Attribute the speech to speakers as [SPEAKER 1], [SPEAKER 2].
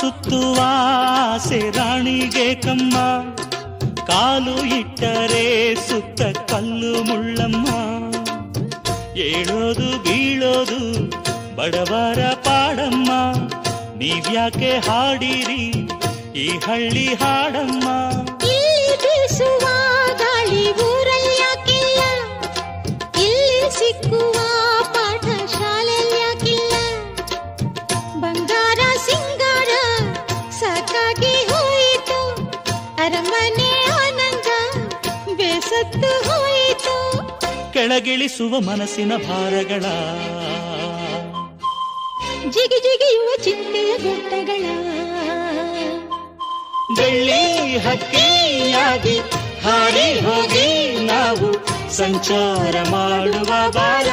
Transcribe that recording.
[SPEAKER 1] ಸುತ್ತುವ ರಾಣಿಗೆ ಕಮ್ಮ. ಕಾಲು ಇಟ್ಟರೆ ಸುತ್ತ ಕಲ್ಲು ಮುಳ್ಳಮ್ಮ. ಏಳೋದು ಬೀಳೋದು ಬಡವರ ಪಾಡಮ್ಮ. ನೀವ್ಯಾಕೆ ಹಾಡಿರಿ ಈ ಹಳ್ಳಿ ಹಾಡಮ್ಮ?
[SPEAKER 2] ಸಿಕ್ಕುವ ಹೋಯಿತು. ಅರಮನೆ ಆನಂದ ಬೇಸತ್ತು ಹೋಯಿತು.
[SPEAKER 1] ಕೆಳಗಿಳಿಸುವ ಮನಸ್ಸಿನ ಭಾರಗಳ.
[SPEAKER 2] ಜಿಗಿ ಜಿಗಿಯುವ ಚಿಂತೆಯ ಗುಡ್ಡಗಳ
[SPEAKER 1] ಬೆಳ್ಳಿ ಹಕ್ಕಿಯಾಗಿ ಹಾರಿ ಹೋಗಿ ನಾವು ಸಂಚಾರ ಮಾಡುವ ಬಾರ